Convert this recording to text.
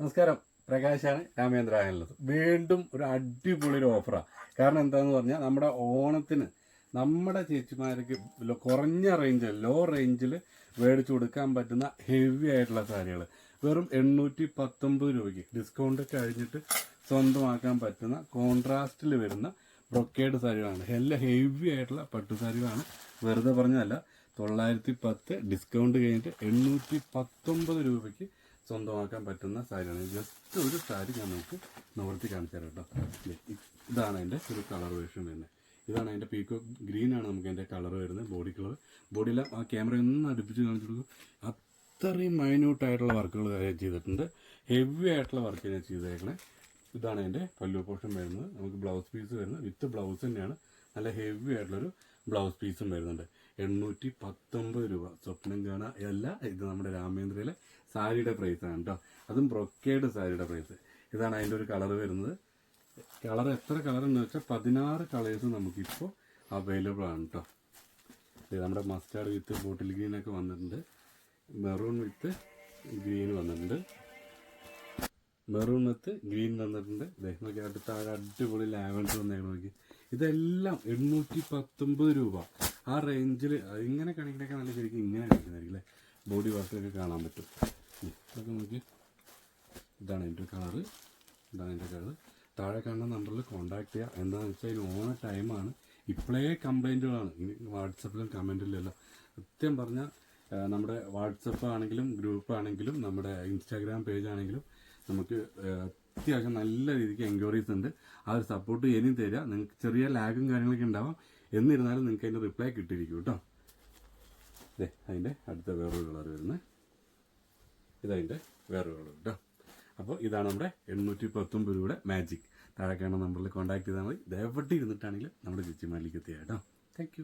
നമസ്കാരം. പ്രകാശാണ് രാമേന്ദ്രായനുള്ളത് വീണ്ടും ഒരു അടിപൊളി ഒരു ഓഫറാണ് കാരണം എന്താണെന്ന് പറഞ്ഞാൽ നമ്മുടെ ഓണത്തിന് നമ്മുടെ ചേച്ചിമാർക്ക് കുറഞ്ഞ റേഞ്ചിൽ ലോ റേഞ്ചിൽ മേടിച്ചു കൊടുക്കാൻ പറ്റുന്ന ഹെവി ആയിട്ടുള്ള സാരികൾ വെറും എണ്ണൂറ്റി പത്തൊമ്പത് രൂപയ്ക്ക്. ഡിസ്കൗണ്ട് കഴിഞ്ഞിട്ട് സ്വന്തമാക്കാൻ പറ്റുന്ന കോൺട്രാസ്റ്റിൽ വരുന്ന ബ്രൊക്കേഡ് സാരികളാണ്. എല്ലാം ഹെവി ആയിട്ടുള്ള പട്ടു സാരികളാണ്. വെറുതെ പറഞ്ഞതല്ല തൊള്ളായിരത്തി പത്ത് ഡിസ്കൗണ്ട് കഴിഞ്ഞിട്ട് എണ്ണൂറ്റി പത്തൊമ്പത് രൂപയ്ക്ക് സ്വന്തമാക്കാൻ പറ്റുന്ന സാരിയാണ്. ജസ്റ്റ് ഒരു സാരി ഞാൻ നമുക്ക് നിവർത്തി കാണിച്ചു തരാം കേട്ടോ. ഇതാണ് അതിന്റെ ഒരു കളർ വേഷൻ വരുന്നത് ഇതാണ് അതിന്റെ പീക്കോ ഗ്രീൻ ആണ് നമുക്ക് അതിന്റെ കളർ വരുന്നത് ബോഡി കളർ ബോഡിയിൽ ആ ക്യാമറ ഒന്ന് അടുപ്പിച്ച് കാണിച്ചു അത്രയും മൈന്യൂട്ടായിട്ടുള്ള വർക്കുകൾ ചെയ്തിട്ടുണ്ട്. ഹെവി ആയിട്ടുള്ള വർക്ക് ഞാൻ ചെയ്തേക്കണേ. ഇതാണ് അതിന്റെ പല്ലു പോർഷൻ വരുന്നത്. നമുക്ക് ബ്ലൗസ് പീസ് വരുന്നത്. വിത്ത് ബ്ലൗസ് തന്നെയാണ്. നല്ല ഹെവി ആയിട്ടുള്ളൊരു ബ്ലൗസ് പീസും വരുന്നുണ്ട്. എണ്ണൂറ്റി പത്തൊമ്പത് രൂപ. സ്വപ്നം കാണാ അല്ല ഇത് നമ്മുടെ രാമേന്ദ്രയിലെ സാരിയുടെ പ്രൈസ് ആണ് കേട്ടോ അതും ബ്രൊക്കേഡ് സാരിയുടെ പ്രൈസ് ഇതാണ് അതിന്റെ ഒരു കളർ വരുന്നത്. കളർ എത്ര കളർ എന്ന് വെച്ചാൽ പതിനാറ് കളേഴ്സ് നമുക്കിപ്പോൾ അവൈലബിൾ ആണ് കേട്ടോ നമ്മുടെ മസ്റ്റാർഡ് വിത്ത് ബോട്ടിൽ ഗ്രീനൊക്കെ വന്നിട്ടുണ്ട്. മെറൂൺ വിത്ത് ഗ്രീൻ വന്നിട്ടുണ്ട്. മെറൂൺ വിത്ത് ഗ്രീൻ വന്നിട്ടുണ്ട്. നോക്കി അടുത്ത അടിപൊളി ലാവൻഡർ വന്നേക്കണം നോക്കി ഇതെല്ലാം എണ്ണൂറ്റി പത്തൊമ്പത് രൂപ. ആ റേഞ്ചിൽ ഇങ്ങനെ കാണിക്കണൊക്കെ നല്ല ശരിക്കും ഇങ്ങനെ കാണിക്കുന്നതായിരിക്കും അല്ലേ? ബോഡി വർക്കൊക്കെ കാണാൻ പറ്റും. അതൊക്കെ നോക്കി. ഇതാണ് എന്റെ കളറ്. ഇതാണ് എന്റെ കളറ്. താഴെ കാണുന്ന നമ്പറിൽ കോൺടാക്ട് ചെയ്യുക. എന്താണെന്ന് വെച്ചാൽ ഇതിന് ഓണ ടൈമാണ്. ഇപ്പോഴേ കംപ്ലൈന്റുകളാണ്. ഇനി വാട്സപ്പിലും കമന്റിലും സത്യം പറഞ്ഞാൽ നമ്മുടെ വാട്സപ്പ് ആണെങ്കിലും ഗ്രൂപ്പ് ആണെങ്കിലും നമ്മുടെ ഇൻസ്റ്റാഗ്രാം പേജ് ആണെങ്കിലും നമുക്ക് അത്യാവശ്യം നല്ല രീതിക്ക് എൻക്വയറീസ് ഉണ്ട്. ആ ഒരു സപ്പോർട്ട് ഇനിയും തരിക നിങ്ങൾക്ക് ചെറിയ ലാഗും കാര്യങ്ങളൊക്കെ ഉണ്ടാവാം. എന്നിരുന്നാലും നിങ്ങൾക്ക് അതിന്റെ റിപ്ലൈ കിട്ടിയിരിക്കും കേട്ടോ. അതെ അതിന്റെ അടുത്ത വേറൊരു കളർ വരുന്നത് ഇതതിന്റെ വേറൊരു കളർ കേട്ടോ അപ്പോൾ ഇതാണ് നമ്മുടെ എണ്ണൂറ്റി പത്തൊമ്പത് രൂപയുടെ മാജിക് താഴെ കാണുന്ന നമ്പറിൽ കോൺടാക്ട് ചെയ്താൽ മതി. ദയവട്ടി ഇരുന്നിട്ടാണെങ്കിൽ നമ്മുടെ ചേച്ചി എത്തിയാൽ കേട്ടോ. താങ്ക്